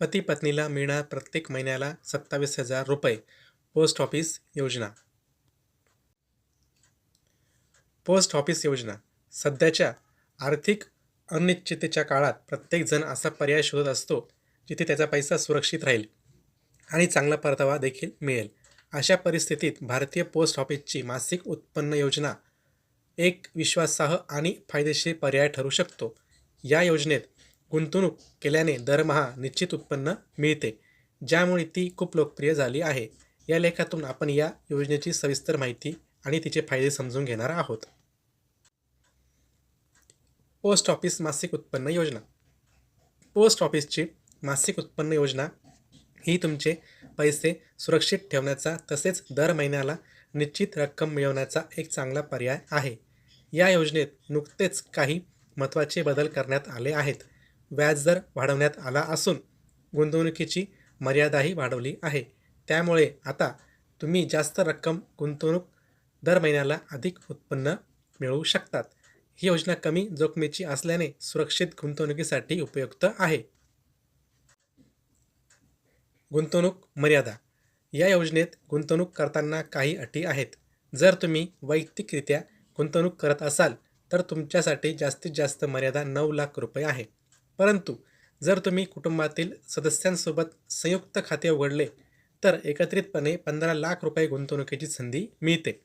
पती पत्नीला मिळणार प्रत्येक महिन्याला सत्तावीस हजार रुपये. पोस्ट ऑफिस योजना. पोस्ट ऑफिस योजना. सध्याच्या आर्थिक अनिश्चिततेच्या काळात प्रत्येकजण असा पर्याय शोधत असतो जिथे त्याचा पैसा सुरक्षित राहील आणि चांगला परतावा देखील मिळेल. अशा परिस्थितीत भारतीय पोस्ट ऑफिसची मासिक उत्पन्न योजना एक विश्वासार्ह आणि फायदेशीर पर्याय ठरू शकतो. या योजनेत गुंतवणूक केल्याने दरमहा निश्चित उत्पन्न मिळते ज्यामुळे ती खूप लोकप्रिय झाली आहे. या लेखातून आपण या योजनेची सविस्तर माहिती आणि तिचे फायदे समजून घेणार आहोत. पोस्ट ऑफिस मासिक उत्पन्न योजना. पोस्ट ऑफिसची मासिक उत्पन्न योजना ही तुमचे पैसे सुरक्षित ठेवण्याचा तसेच दर महिन्याला निश्चित रक्कम मिळवण्याचा एक चांगला पर्याय आहे. या योजनेत नुकतेच काही महत्त्वाचे बदल करण्यात आले आहेत. व्याजदर वाढवण्यात आला असून गुंतवणुकीची मर्यादाही वाढवली आहे. त्यामुळे आता तुम्ही जास्त रक्कम गुंतवणूक दर महिन्याला अधिक उत्पन्न मिळवू शकतात. ही योजना कमी जोखमीची असल्याने सुरक्षित गुंतवणुकीसाठी उपयुक्त आहे. गुंतवणूक मर्यादा. या योजनेत गुंतवणूक करताना काही अटी आहेत. जर तुम्ही वैयक्तिकरित्या गुंतवणूक करत असाल तर तुमच्यासाठी जास्तीत जास्त मर्यादा नऊ लाख रुपये आहे. परंतु जर तुम्ही कुटुंबातील सदस्यांसोबत संयुक्त खाते उघडले तर एकत्रितपणे पंधरा लाख रुपये गुंतवणुकीची संधी मिळते.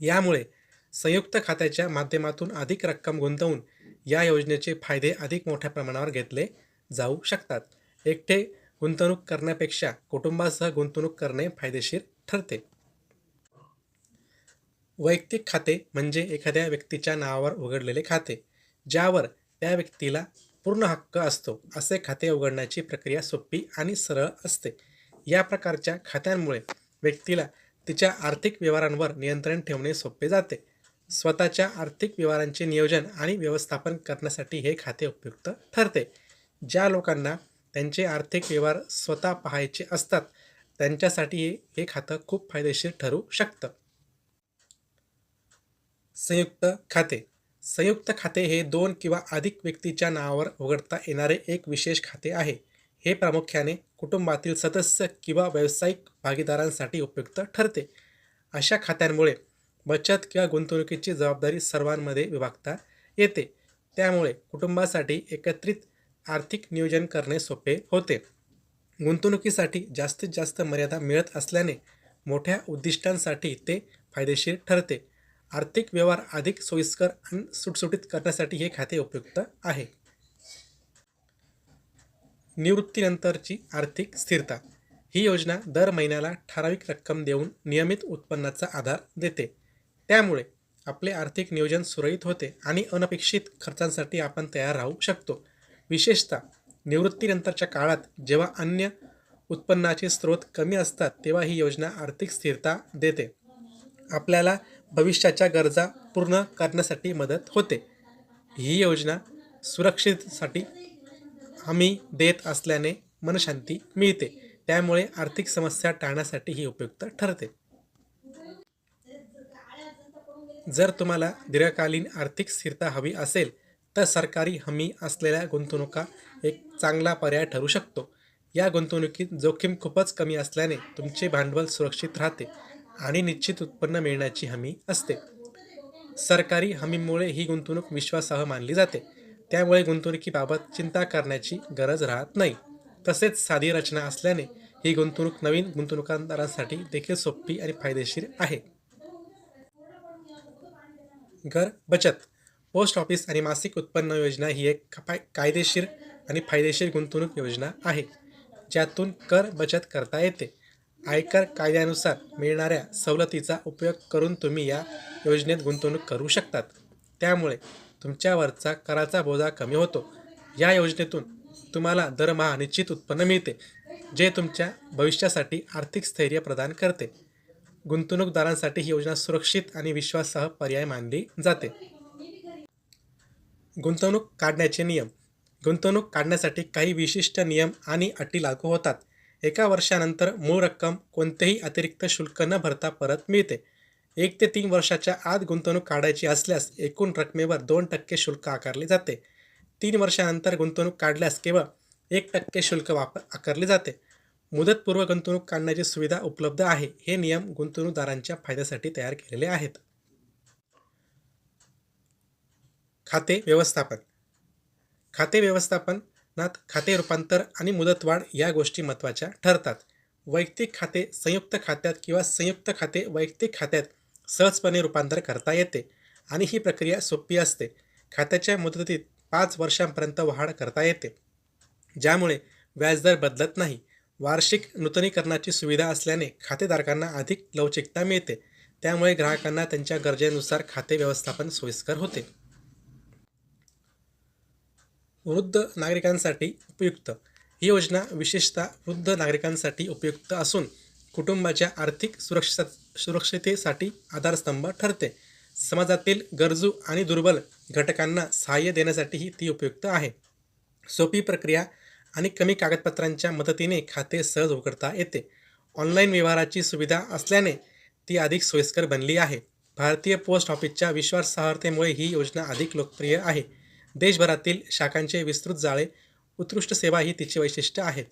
यामुळे संयुक्त खात्याच्या माध्यमातून अधिक रक्कम गुंतवून या योजनेचे फायदे अधिक मोठ्या प्रमाणावर घेतले जाऊ शकतात. एकटे गुंतवणूक करण्यापेक्षा कुटुंबासह गुंतवणूक करणे फायदेशीर ठरते. वैयक्तिक खाते म्हणजे एखाद्या व्यक्तीच्या नावावर उघडलेले खाते ज्यावर त्या व्यक्तीला पूर्ण हक्क असतो असे खाते उघडण्याची प्रक्रिया सोपी आणि सरळ असते. या प्रकारच्या खात्यांमुळे व्यक्तीला तिच्या आर्थिक व्यवहारांवर नियंत्रण ठेवणे सोपे जाते. स्वतःच्या आर्थिक व्यवहारांचे नियोजन आणि व्यवस्थापन करण्यासाठी हे खाते उपयुक्त ठरते. ज्या लोकांना त्यांचे आर्थिक व्यवहार स्वतः पाहायचे असतात त्यांच्यासाठी हे हे खातं खूप फायदेशीर ठरू शकतं. संयुक्त खाते संयुक्त खाते हे दोन किंवा अधिक व्यक्तीच्या नावावर उघडता येणारे एक विशेष खाते आहे. हे प्रामुख्याने कुटुंबातील सदस्य किंवा व्यावसायिक भागीदारांसाठी उपयुक्त ठरते. अशा खात्यांमुळे बचत किंवा गुंतवणुकीची जबाबदारी सर्वांमध्ये विभागता येते. त्यामुळे कुटुंबासाठी एकत्रित आर्थिक नियोजन करणे सोपे होते. गुंतवणुकीसाठी जास्तीत जास्त मर्यादा मिळत असल्याने मोठ्या उद्दिष्टांसाठी ते फायदेशीर ठरते. आर्थिक व्यवहार अधिक सोयीस्कर आणि सुटसुटीत करण्यासाठी हे खाते उपयुक्त आहे. निवृत्तीनंतरची आर्थिक स्थिरता. ही योजना दर महिन्याला ठराविक रक्कम देऊन नियमित उत्पन्नाचा आधार देते. त्यामुळे आपले आर्थिक नियोजन सुरळीत होते आणि अनपेक्षित खर्चांसाठी आपण तयार राहू शकतो. विशेषतः निवृत्तीनंतरच्या काळात जेव्हा अन्य उत्पन्नाचे स्रोत कमी असतात तेव्हा ही योजना आर्थिक स्थिरता देते. आपल्याला भविष्याच्या गरजा पूर्ण करण्यासाठी मदत होते. ही योजना सुरक्षितसाठी हमी देत असल्याने मनशांती मिळते. त्यामुळे आर्थिक समस्या टाळण्यासाठी ही उपयुक्त ठरते. जर तुम्हाला दीर्घकालीन आर्थिक स्थिरता हवी असेल तर सरकारी हमी असलेल्या गुंतवणुका एक चांगला पर्याय ठरू शकतो. या गुंतवणुकीत जोखीम खूपच कमी असल्याने तुमचे भांडवल सुरक्षित राहते. आणि निश्चित उत्पन्न मिळण्याची हमी असते. सरकारी हमीमुळे ही गुंतवणूक विश्वासार्ह मानली जाते. त्यामुळे गुंतवणुकीबाबत चिंता करण्याची गरज राहत नाही. तसेच साधी रचना असल्याने ही गुंतवणूक नवीन गुंतवणूकदारांसाठी देखील सोपी आणि फायदेशीर आहे. घर बचत पोस्ट ऑफिस आणि मासिक उत्पन्न योजना ही एक फाय कायदेशीर आणि फायदेशीर गुंतवणूक योजना आहे ज्यातून कर बचत करता येते. आयकर कायद्यानुसार मिळणाऱ्या सवलतीचा उपयोग करून तुम्ही या योजनेत गुंतवणूक करू शकतात. त्यामुळे तुमच्यावरचा कराचा बोजा कमी होतो. या योजनेतून तुम्हाला दरमहा निश्चित उत्पन्न मिळते जे तुमच्या भविष्यासाठी आर्थिक स्थैर्य प्रदान करते. गुंतवणूकदारांसाठी ही योजना सुरक्षित आणि विश्वासह पर्याय मानली जाते. गुंतवणूक काढण्याचे नियम. गुंतवणूक काढण्यासाठी काही विशिष्ट नियम आणि अटी लागू होतात. एका वर्षानंतर मूळ रक्कम कोणतेही अतिरिक्त शुल्क न भरता परत मिळते. एक ते तीन वर्षाच्या आत गुंतवणूक काढायची असल्यास एकूण रकमेवर दोन टक्के शुल्क आकारले जाते. तीन वर्षानंतर गुंतवणूक काढल्यास केवळ एक टक्के शुल्क वापर आकारले जाते. मुदतपूर्व गुंतवणूक काढण्याची सुविधा उपलब्ध आहे हे नियम गुंतवणूकदारांच्या फायद्यासाठी तयार केलेले आहेत. खाते व्यवस्थापन. खाते व्यवस्थापन नात खाते रूपांतर आणि मुदतवाढ या गोष्टी महत्त्वाच्या ठरतात. वैयक्तिक खाते संयुक्त खात्यात किंवा संयुक्त खाते वैयक्तिक खात्यात सहजपणे रूपांतर करता येते आणि ही प्रक्रिया सोपी असते. खात्याच्या मुदतीत पाच वर्षांपर्यंत वाढ करता येते. ज्यामुळे व्याजदर बदलत नाही. वार्षिक नूतनीकरणाची सुविधा असल्याने खातेधारकांना अधिक लवचिकता मिळते. त्यामुळे ग्राहकांना त्यांच्या गरजेनुसार खाते व्यवस्थापन सोयीस्कर होते. वृद्ध नागरिकांसाठी उपयुक्त. ही योजना विशेषतः वृद्ध नागरिकांसाठी उपयुक्त असून कुटुंबाच्या आर्थिक सुरक्षा सुरक्षितेसाठी आधारस्तंभ ठरते. समाजातील गरजू आणि दुर्बल घटकांना सहाय्य देण्यासाठीही ती उपयुक्त आहे. सोपी प्रक्रिया आणि कमी कागदपत्रांच्या मदतीने खाते सहज उघडता येते. ऑनलाईन व्यवहाराची सुविधा असल्याने ती अधिक सोयीस्कर बनली आहे. भारतीय पोस्ट ऑफिसच्या विश्वासार्हतेमुळे ही योजना अधिक लोकप्रिय आहे. देशभरातील शाखांचे विस्तृत जाळे उत्कृष्ट सेवा ही तिची वैशिष्ट्य आहेत.